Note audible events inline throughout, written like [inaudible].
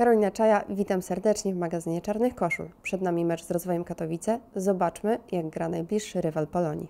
Karolina Czaja, witam serdecznie w magazynie Czarnych Koszul. Przed nami mecz z rozwojem Katowice. Zobaczmy, jak gra najbliższy rywal Polonii.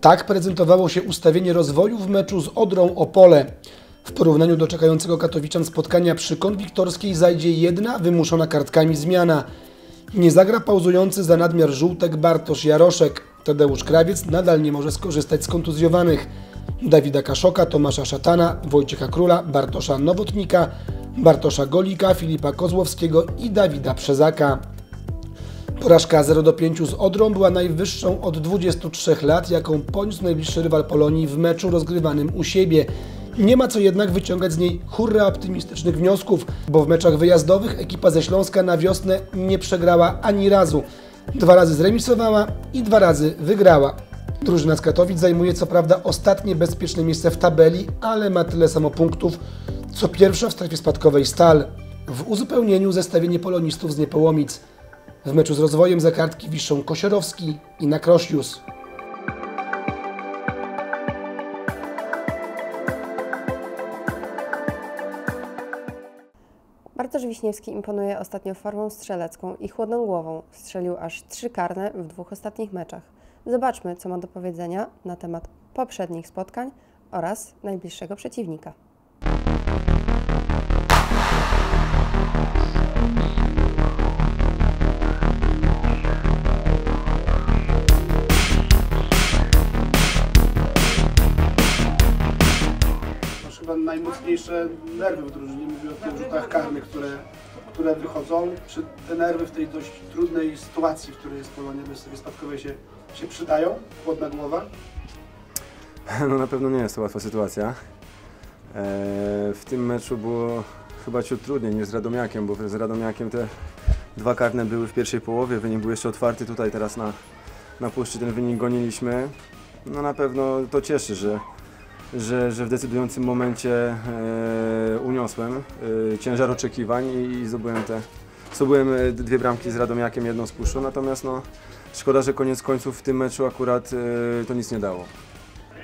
Tak prezentowało się ustawienie rozwoju w meczu z Odrą Opole. W porównaniu do czekającego Katowiczan spotkania przy konwiktorskiej zajdzie jedna wymuszona kartkami zmiana. Nie zagra pauzujący za nadmiar żółtek Bartosz Jaroszek. Tadeusz Krawiec nadal nie może skorzystać z kontuzjowanych. Dawida Kaszoka, Tomasza Szatana, Wojciecha Króla, Bartosza Nowotnika, Bartosza Golika, Filipa Kozłowskiego i Dawida Przezaka. Porażka 0 do 5 z Odrą była najwyższą od 23 lat, jaką poniósł najbliższy rywal Polonii w meczu rozgrywanym u siebie. Nie ma co jednak wyciągać z niej hurra optymistycznych wniosków, bo w meczach wyjazdowych ekipa ze Śląska na wiosnę nie przegrała ani razu. Dwa razy zremisowała i dwa razy wygrała. Drużyna z Katowic zajmuje co prawda ostatnie bezpieczne miejsce w tabeli, ale ma tyle samo punktów, co pierwsza w strefie spadkowej Stal. W uzupełnieniu zestawienie polonistów z Niepołomic. W meczu z rozwojem za kartki wiszą Kosiorowski i Nakrosius. Bartosz Wiśniewski imponuje ostatnio formą strzelecką i chłodną głową. Strzelił aż trzy karne w dwóch ostatnich meczach. Zobaczmy, co ma do powiedzenia na temat poprzednich spotkań oraz najbliższego przeciwnika. masz chyba najmocniejsze nerwy w drużynie. Mówię o tych rzutach karnych, które, które wychodzą. Czy te nerwy w tej dość trudnej sytuacji, w której jest Polonia bez sobie spadkowej się, się przydają? Chłodna głowa? [laughs] No na pewno nie jest to łatwa sytuacja. E, W tym meczu było chyba ciut trudniej niż z Radomiakiem, bo z Radomiakiem te dwa karne były w pierwszej połowie, wynik był jeszcze otwarty, tutaj teraz na, na puszczy ten wynik goniliśmy. No na pewno to cieszy, że, że, że w decydującym momencie e, uniosłem e, ciężar oczekiwań i, i zdobyłem te zdobyłem e, dwie bramki z Radomiakiem, jedną z puszczą, natomiast no, szkoda, że koniec końców w tym meczu akurat e, to nic nie dało.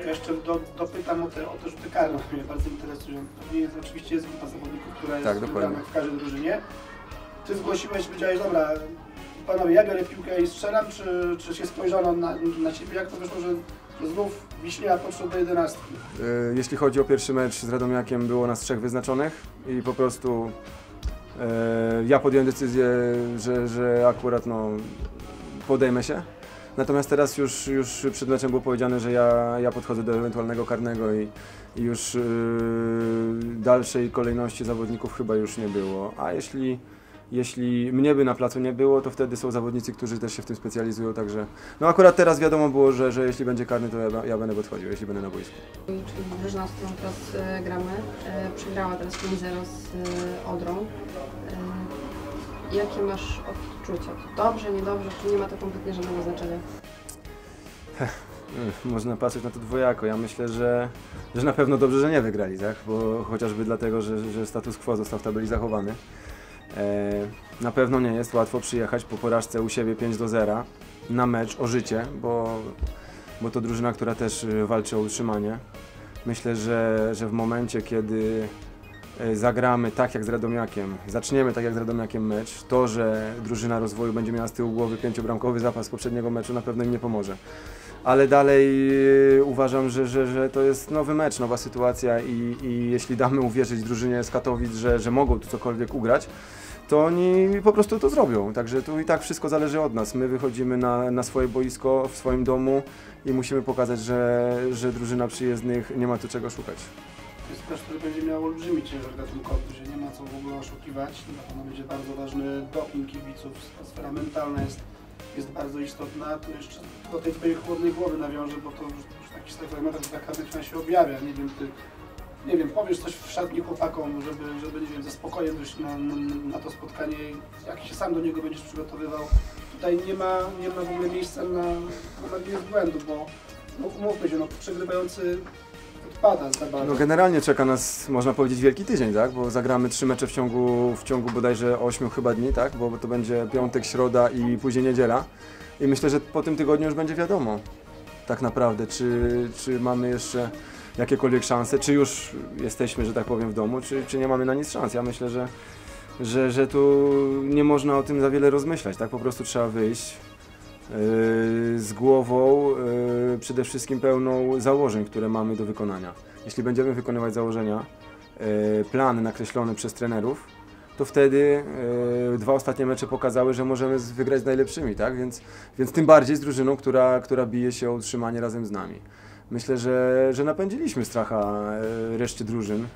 Jeszcze do, dopytam o te, o te rzuty karne, które mnie bardzo interesują. Pewnie jest, oczywiście jest grupa zawodników, która jest Tak, wybrana w każdej drużynie. Ty zgłosiłeś, powiedziałeś, dobra, panowie, ja biorę piłkę i strzelam, czy, czy się spojrzono na, na ciebie? Jak to wyszło, że znów Wiśnia podszedł do jedenastki? E, Jeśli chodzi o pierwszy mecz z Radomiakiem, było nas trzech wyznaczonych i po prostu e, ja podjąłem decyzję, że, że akurat no, podejmę się. Natomiast teraz już, już przed meczem było powiedziane, że ja, ja podchodzę do ewentualnego karnego i, i już e, dalszej kolejności zawodników chyba już nie było. A jeśli, jeśli mnie by na placu nie było, to wtedy są zawodnicy, którzy też się w tym specjalizują, także no akurat teraz wiadomo było, że, że jeśli będzie karny, to ja, ja będę podchodził, jeśli będę na boisku. Czyli drużyna, z którą teraz e, gramy, e, przegrała teraz 5-0 z e, Odrą. E, jakie masz odczucia? Dobrze, niedobrze, czy nie ma to kompletnie żadnego znaczenia? Ech, Można patrzeć na to dwojako. Ja myślę, że, że na pewno dobrze, że nie wygrali, tak? Bo chociażby dlatego, że, że status quo został w tabeli zachowany. E, na pewno nie jest łatwo przyjechać po porażce u siebie 5 do 0 na mecz o życie, bo, bo to drużyna, która też y, walczy o utrzymanie. Myślę, że, że w momencie, kiedy e, zagramy tak jak z Radomiakiem, zaczniemy tak jak z Radomiakiem mecz, to, że drużyna rozwoju będzie miała z tyłu głowy pięciobramkowy zapas poprzedniego meczu na pewno im nie pomoże ale dalej e, uważam, że, że, że to jest nowy mecz, nowa sytuacja i, i jeśli damy uwierzyć drużynie z Katowic, że, że mogą tu cokolwiek ugrać, to oni po prostu to zrobią. Także tu i tak wszystko zależy od nas. My wychodzimy na, na swoje boisko w swoim domu i musimy pokazać, że, że drużyna przyjezdnych nie ma tu czego szukać. To jest mecz, który będzie miał olbrzymi ciężar gatunkowy, że nie ma co w ogóle oszukiwać. Na pewno będzie bardzo ważny doping kibiców, sfera mentalna jest, jest bardzo istotna. Tu jeszcze do tej twojej chłodnej głowy nawiążę, bo to już, już w takich fragmentach za karnych się objawia. Nie wiem, ty nie wiem, powiesz coś w szatni chłopakom, żeby, żeby nie wiem, ze spokojem wyjść na, na, na to spotkanie, jak się sam do niego będziesz przygotowywał. Tutaj nie ma, nie ma w ogóle miejsca na, na błędu, bo no, mówmy się, no, przegrywający odpada za bardzo. No generalnie czeka nas, można powiedzieć, wielki tydzień, tak? Bo zagramy trzy mecze w ciągu, w ciągu bodajże 8 chyba dni, tak? Bo to będzie piątek, środa i później niedziela. I myślę, że po tym tygodniu już będzie wiadomo tak naprawdę, czy, czy mamy jeszcze jakiekolwiek szanse, czy już jesteśmy, że tak powiem, w domu, czy, czy nie mamy na nic szans. Ja myślę, że, że, że tu nie można o tym za wiele rozmyślać, tak po prostu trzeba wyjść yy, z głową yy, przede wszystkim pełną założeń, które mamy do wykonania. Jeśli będziemy wykonywać założenia, yy, plany nakreślone przez trenerów, to wtedy dwa ostatnie mecze pokazały, że możemy wygrać z najlepszymi, tak? Więc, więc tym bardziej z drużyną, która, która bije się o utrzymanie razem z nami. Myślę, że, że napędziliśmy stracha e, reszty drużyn, e,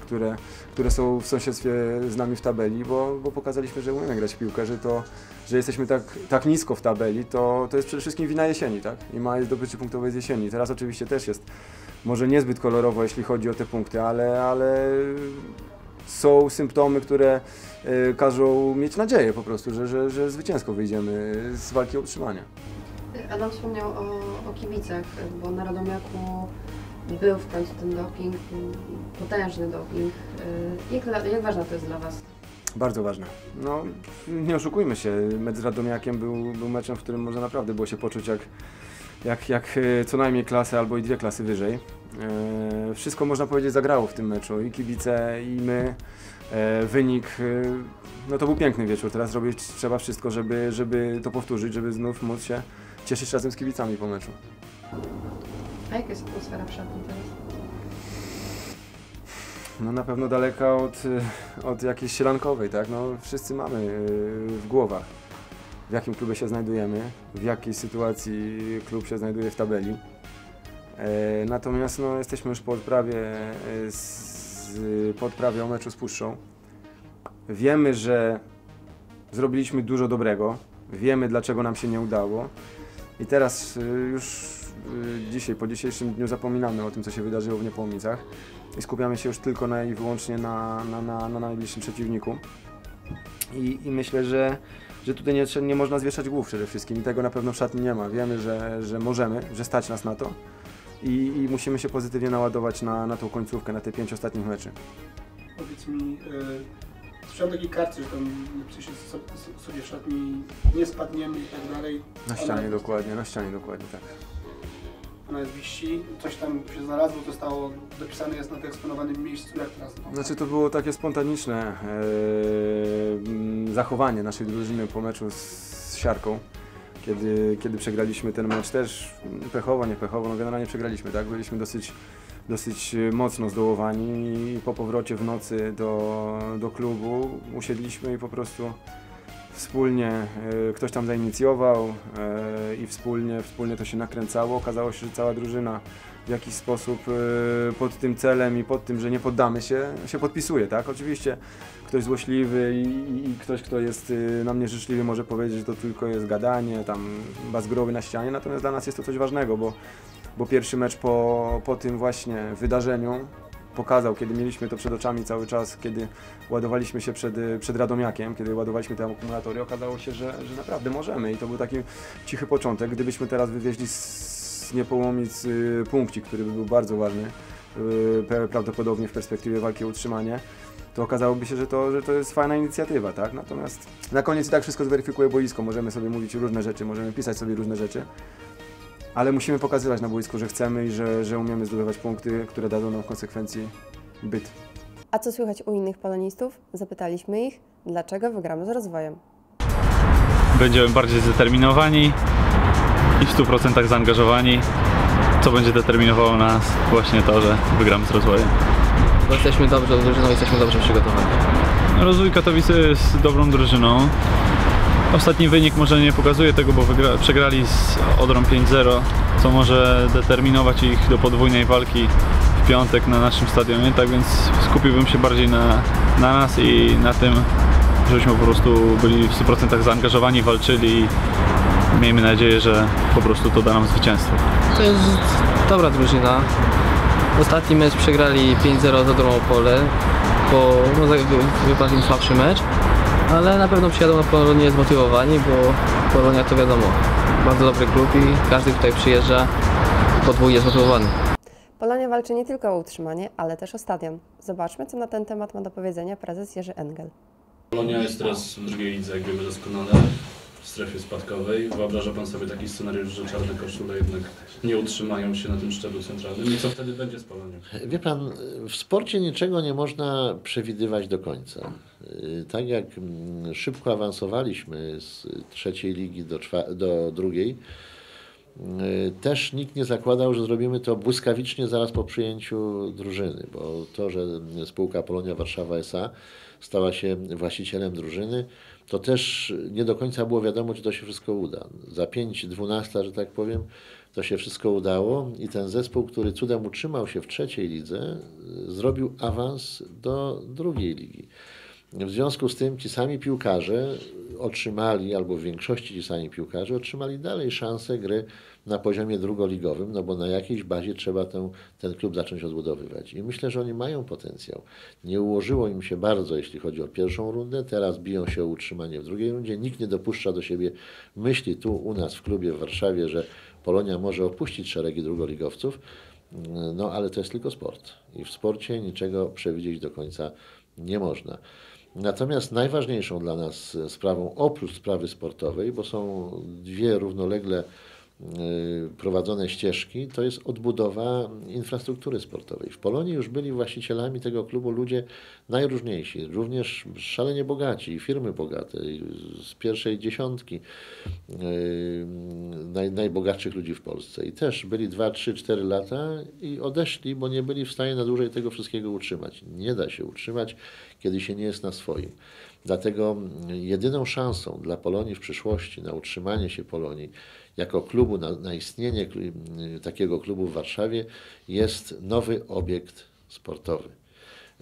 które, które są w sąsiedztwie z nami w tabeli, bo, bo pokazaliśmy, że umiemy grać w piłkę, że, to, że jesteśmy tak, tak nisko w tabeli, to, to jest przede wszystkim wina jesieni, tak? I ma zdobycie punktowe z jesieni. Teraz oczywiście też jest może niezbyt kolorowo, jeśli chodzi o te punkty, ale, ale są symptomy, które e, każą mieć nadzieję po prostu, że, że, że zwycięsko wyjdziemy z walki o utrzymanie. Adam wspomniał o, o kibicach, bo na Radomiaku był w końcu ten doping, potężny doping. Y, Jak, jak ważne to jest dla Was? Bardzo ważne. No, nie oszukujmy się, mecz z Radomiakiem był, był meczem, w którym może naprawdę było się poczuć jak, jak, jak e, co najmniej klasę albo i dwie klasy wyżej. E, wszystko można powiedzieć zagrało w tym meczu, i kibice, i my. Wynik, no to był piękny wieczór. Teraz robić trzeba wszystko, żeby, żeby to powtórzyć, żeby znów móc się cieszyć razem z kibicami po meczu. A jaka jest atmosfera w szatni teraz? No na pewno daleka od, od jakiejś sielankowej, tak? No wszyscy mamy y, w głowach, w jakim klubie się znajdujemy, w jakiej sytuacji klub się znajduje w tabeli. E, Natomiast no, jesteśmy już po odprawie, e, z, po odprawie o meczu z Puszczą. Wiemy, że zrobiliśmy dużo dobrego, wiemy dlaczego nam się nie udało i teraz y, już y, dzisiaj, po dzisiejszym dniu zapominamy o tym, co się wydarzyło w Niepołomicach i skupiamy się już tylko na i wyłącznie na, na, na, na najbliższym przeciwniku. I, I myślę, że, że tutaj nie, nie można zwieszać głów przede wszystkim i tego na pewno w szatni nie ma. Wiemy, że, że możemy, że stać nas na to i, i musimy się pozytywnie naładować na, na tą końcówkę, na te pięć ostatnich meczy. Powiedz mi, e, słyszałem takiej karty, że tam so- sobie szatni nie spadniemy i tak dalej. Na Ona ścianie jest- dokładnie, na ścianie dokładnie, tak. Ona jest wisi, coś tam się znalazło, zostało dopisane jest na wyeksponowanym miejscu, jak teraz? Znaczy to było takie spontaniczne e, mm, zachowanie naszej drużyny po meczu z, Siarką. Kiedy, kiedy przegraliśmy ten mecz też pechowo, nie pechowo, no generalnie przegraliśmy, tak? Byliśmy dosyć, dosyć e, mocno zdołowani i po powrocie w nocy do, do klubu usiedliśmy i po prostu wspólnie e, ktoś tam zainicjował e, i wspólnie, wspólnie to się nakręcało. Okazało się, że cała drużyna w jakiś sposób pod tym celem i pod tym, że nie poddamy się, się podpisuje, tak? Oczywiście ktoś złośliwy i, i, ktoś, kto jest na mnie życzliwy może powiedzieć, że to tylko jest gadanie, tam bas growy na ścianie, natomiast dla nas jest to coś ważnego, bo, bo pierwszy mecz po, po tym właśnie wydarzeniu pokazał, kiedy mieliśmy to przed oczami cały czas, kiedy ładowaliśmy się przed, przed Radomiakiem, kiedy ładowaliśmy te akumulatory, okazało się, że, że naprawdę możemy i to był taki cichy początek. Gdybyśmy teraz wywieźli z Niepołomic y, punkcik, który by był bardzo ważny, y, prawdopodobnie w perspektywie walki o utrzymanie, to okazałoby się, że to, że to jest fajna inicjatywa, tak? Natomiast na koniec i tak wszystko zweryfikuje boisko. Możemy sobie mówić różne rzeczy, możemy pisać sobie różne rzeczy, ale musimy pokazywać na boisku, że chcemy i że, że umiemy zdobywać punkty, które dadzą nam w konsekwencji byt. A co słychać u innych polonistów? Zapytaliśmy ich, dlaczego wygramy z rozwojem. Będziemy bardziej zdeterminowani i w 100% zaangażowani, co będzie determinowało nas właśnie to, że wygramy z rozwojem. bo jesteśmy dobrze drużyną i jesteśmy dobrze przygotowani. Rozwój Katowice jest dobrą drużyną. Ostatni wynik może nie pokazuje tego, bo przegrali z Odrą 5-0, co może determinować ich do podwójnej walki w piątek na naszym stadionie, tak więc skupiłbym się bardziej na, na nas i na tym, żebyśmy po prostu byli w 100% zaangażowani, walczyli i miejmy nadzieję, że po prostu to da nam zwycięstwo. To jest dobra drużyna. Ostatni mecz przegrali 5-0 z Odrą Opole, bo no, wy- wypadł im słabszy mecz, ale na pewno przyjadą na Polonię zmotywowani, bo Polonia to wiadomo, bardzo dobry klub i każdy tutaj przyjeżdża podwójnie zmotywowany. Polonia walczy nie tylko o utrzymanie, ale też o stadion. Zobaczmy, co na ten temat ma do powiedzenia prezes Jerzy Engel. Polonia jest teraz w drugiej lidze, jak wiemy doskonale. Strefie spadkowej. Wyobraża Pan sobie taki scenariusz, że czarne koszule jednak nie utrzymają się na tym szczeblu centralnym i co wtedy będzie z Polonią? Wie pan, w sporcie niczego nie można przewidywać do końca. Tak jak mm, szybko awansowaliśmy z trzeciej ligi do, do drugiej, y, też nikt nie zakładał, że zrobimy to błyskawicznie zaraz po przyjęciu drużyny, bo to, że spółka Polonia Warszawa S.A. stała się właścicielem drużyny, to też nie do końca było wiadomo, czy to się wszystko uda. Za 5-12, że tak powiem, to się wszystko udało i ten zespół, który cudem utrzymał się w trzeciej lidze, zrobił awans do drugiej ligi. W związku z tym ci sami piłkarze otrzymali, albo w większości ci sami piłkarze otrzymali dalej szansę gry na poziomie drugoligowym, no bo na jakiejś bazie trzeba ten, ten klub zacząć odbudowywać. I myślę, że oni mają potencjał. Nie ułożyło im się bardzo, jeśli chodzi o pierwszą rundę, teraz biją się o utrzymanie w drugiej rundzie. Nikt nie dopuszcza do siebie myśli tu u nas w klubie w Warszawie, że Polonia może opuścić szeregi drugoligowców, no ale to jest tylko sport. I w sporcie niczego przewidzieć do końca nie można. Natomiast najważniejszą dla nas sprawą, oprócz sprawy sportowej, bo są dwie równolegle prowadzone ścieżki, to jest odbudowa infrastruktury sportowej. W Polonii już byli właścicielami tego klubu ludzie najróżniejsi, również szalenie bogaci, firmy bogate, z pierwszej dziesiątki y, naj, najbogatszych ludzi w Polsce. I też byli 2, 3, 4 lata i odeszli, bo nie byli w stanie na dłużej tego wszystkiego utrzymać. Nie da się utrzymać, kiedy się nie jest na swoim. Dlatego jedyną szansą dla Polonii w przyszłości na utrzymanie się Polonii jako klubu, na, na istnienie klu- takiego klubu w Warszawie jest nowy obiekt sportowy.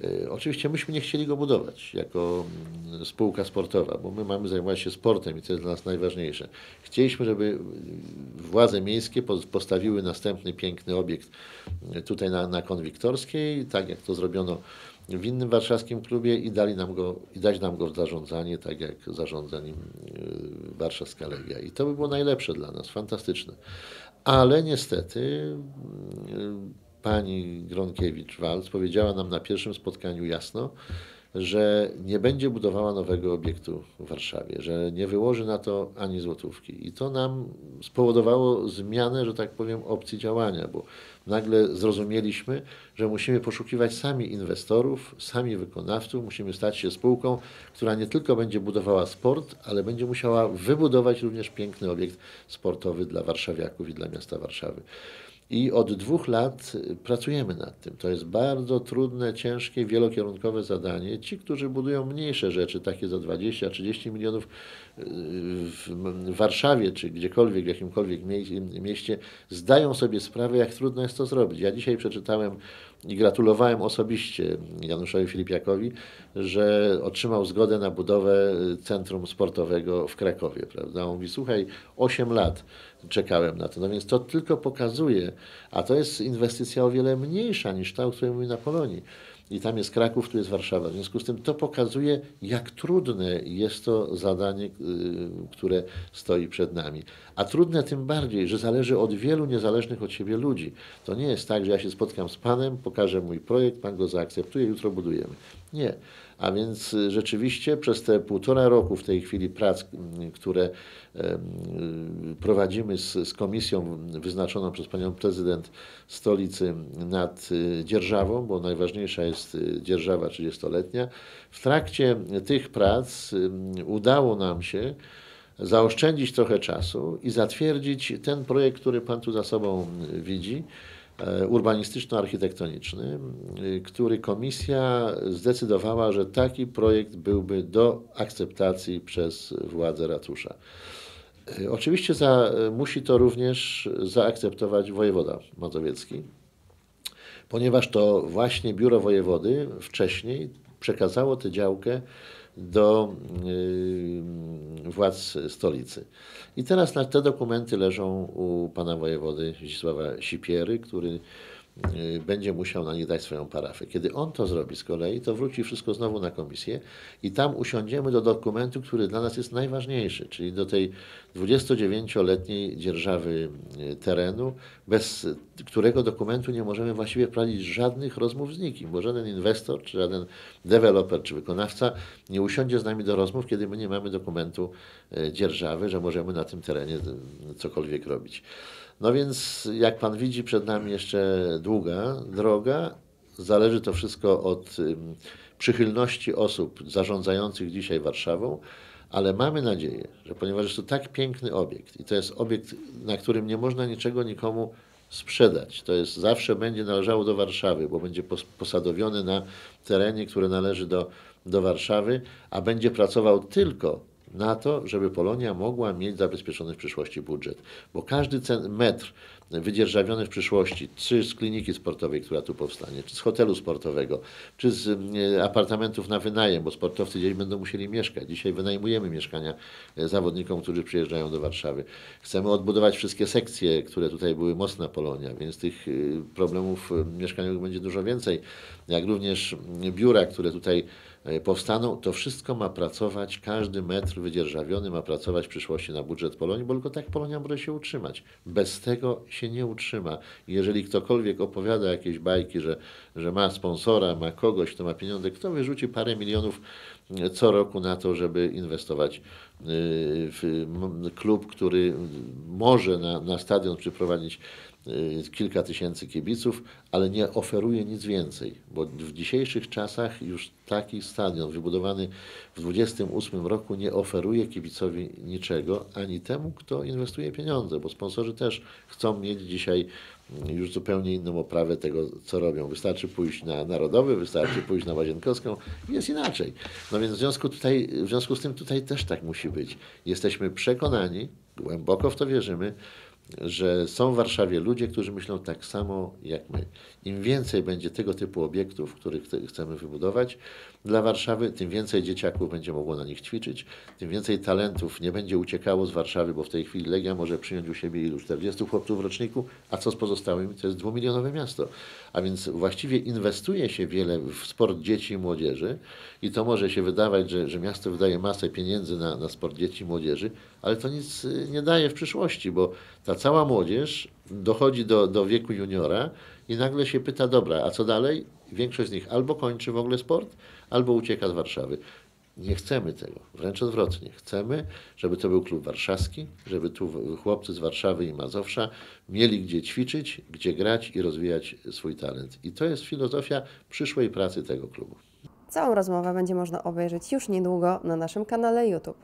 Y, Oczywiście myśmy nie chcieli go budować jako mm, spółka sportowa, bo my mamy zajmować się sportem i to jest dla nas najważniejsze. Chcieliśmy, żeby y, władze miejskie po- postawiły następny piękny obiekt y, tutaj na, na Konwiktorskiej, tak jak to zrobiono w innym warszawskim klubie i dali nam go, i dać nam go w zarządzanie, tak jak zarządza nim y, warszawska Legia. I to by było najlepsze dla nas, fantastyczne. Ale niestety y, pani Gronkiewicz-Walc powiedziała nam na pierwszym spotkaniu jasno, że nie będzie budowała nowego obiektu w Warszawie, że nie wyłoży na to ani złotówki. I to nam spowodowało zmianę, że tak powiem, opcji działania, bo nagle zrozumieliśmy, że musimy poszukiwać sami inwestorów, sami wykonawców, musimy stać się spółką, która nie tylko będzie budowała sport, ale będzie musiała wybudować również piękny obiekt sportowy dla warszawiaków i dla miasta Warszawy. I od dwóch lat y, pracujemy nad tym. To jest bardzo trudne, ciężkie, wielokierunkowe zadanie. Ci, którzy budują mniejsze rzeczy, takie za 20-30 milionów y, w Warszawie czy gdziekolwiek, w jakimkolwiek mie- mieście, zdają sobie sprawę, jak trudno jest to zrobić. Ja dzisiaj przeczytałem i gratulowałem osobiście Januszowi Filipiakowi, że otrzymał zgodę na budowę centrum sportowego w Krakowie. Prawda? On mówi, słuchaj, 8 lat czekałem na to. No więc to tylko pokazuje, a to jest inwestycja o wiele mniejsza niż ta, o której mówimy na Polonii. I tam jest Kraków, tu jest Warszawa. W związku z tym to pokazuje, jak trudne jest to zadanie, y, które stoi przed nami. A trudne tym bardziej, że zależy od wielu niezależnych od siebie ludzi. To nie jest tak, że ja się spotkam z Panem, pokażę mój projekt, Pan go zaakceptuje, jutro budujemy. Nie. A więc y, rzeczywiście przez te półtora roku w tej chwili prac, które y, prowadzimy z, z komisją wyznaczoną przez panią prezydent stolicy nad y, dzierżawą, bo najważniejsza jest dzierżawa 30-letnia. W trakcie tych prac udało nam się zaoszczędzić trochę czasu i zatwierdzić ten projekt, który Pan tu za sobą widzi, urbanistyczno-architektoniczny, y, który komisja zdecydowała, że taki projekt byłby do akceptacji przez władze ratusza. Y, Oczywiście za, musi to również zaakceptować wojewoda mazowiecki, ponieważ to właśnie biuro wojewody wcześniej przekazało tę działkę do y, władz stolicy. I teraz te dokumenty leżą u pana wojewody Zdzisława Sipiery, który będzie musiał na nich dać swoją parafę. Kiedy on to zrobi z kolei, to wróci wszystko znowu na komisję i tam usiądziemy do dokumentu, który dla nas jest najważniejszy, czyli do tej 29-letniej dzierżawy y, terenu, bez którego dokumentu nie możemy właściwie prowadzić żadnych rozmów z nikim, bo żaden inwestor, czy żaden deweloper, czy wykonawca nie usiądzie z nami do rozmów, kiedy my nie mamy dokumentu y, dzierżawy, że możemy na tym terenie y, cokolwiek robić. No więc, jak Pan widzi, przed nami jeszcze długa droga. Zależy to wszystko od przychylności osób zarządzających dzisiaj Warszawą, ale mamy nadzieję, że ponieważ jest to tak piękny obiekt i to jest obiekt, na którym nie można niczego nikomu sprzedać, to jest zawsze będzie należało do Warszawy, bo będzie pos- posadowiony na terenie, który należy do, do Warszawy, a będzie pracował tylko na to, żeby Polonia mogła mieć zabezpieczony w przyszłości budżet. Bo każdy metr wydzierżawiony w przyszłości, czy z kliniki sportowej, która tu powstanie, czy z hotelu sportowego, czy z e, apartamentów na wynajem, bo sportowcy gdzieś będą musieli mieszkać. Dzisiaj wynajmujemy mieszkania e, zawodnikom, którzy przyjeżdżają do Warszawy. Chcemy odbudować wszystkie sekcje, które tutaj były mocna Polonia, więc tych e, problemów mieszkaniowych będzie dużo więcej. Jak również biura, które tutaj powstaną, to wszystko ma pracować, każdy metr wydzierżawiony ma pracować w przyszłości na budżet Polonii, bo tylko tak Polonia może się utrzymać. Bez tego się nie utrzyma. Jeżeli ktokolwiek opowiada jakieś bajki, że, że ma sponsora, ma kogoś, kto ma pieniądze, kto wyrzuci parę milionów e, co roku na to, żeby inwestować e, w klub, który może na, na stadion przyprowadzić kilka tysięcy kibiców, ale nie oferuje nic więcej, bo w dzisiejszych czasach już taki stadion wybudowany w 28 roku nie oferuje kibicowi niczego, ani temu, kto inwestuje pieniądze, bo sponsorzy też chcą mieć dzisiaj mm, już zupełnie inną oprawę tego, co robią. Wystarczy pójść na Narodowy, wystarczy pójść na Łazienkowską jest inaczej. No więc w związku, tutaj, w związku z tym tutaj też tak musi być. Jesteśmy przekonani, głęboko w to wierzymy, że są w Warszawie ludzie, którzy myślą tak samo jak my. Im więcej będzie tego typu obiektów, których chce- chcemy wybudować dla Warszawy, tym więcej dzieciaków będzie mogło na nich ćwiczyć, tym więcej talentów nie będzie uciekało z Warszawy, bo w tej chwili Legia może przyjąć u siebie ilu? 40 chłopców w roczniku, a co z pozostałymi? To jest dwumilionowe miasto. A więc właściwie inwestuje się wiele w sport dzieci i młodzieży i to może się wydawać, że, że miasto wydaje masę pieniędzy na, na sport dzieci i młodzieży, ale to nic y, nie daje w przyszłości, bo ta cała młodzież dochodzi do, do wieku juniora i nagle się pyta, dobra, a co dalej? Większość z nich albo kończy w ogóle sport, albo ucieka z Warszawy. Nie chcemy tego, wręcz odwrotnie. Chcemy, żeby to był klub warszawski, żeby tu chłopcy z Warszawy i Mazowsza mieli gdzie ćwiczyć, gdzie grać i rozwijać swój talent. I to jest filozofia przyszłej pracy tego klubu. Całą rozmowę będzie można obejrzeć już niedługo na naszym kanale YouTube.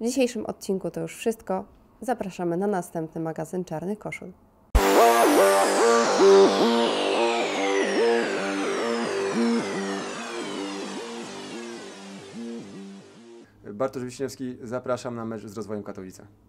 W dzisiejszym odcinku to już wszystko. Zapraszamy na następny magazyn Czarnych Koszul. Bartosz Wiśniewski, zapraszam na mecz z rozwojem Katowice.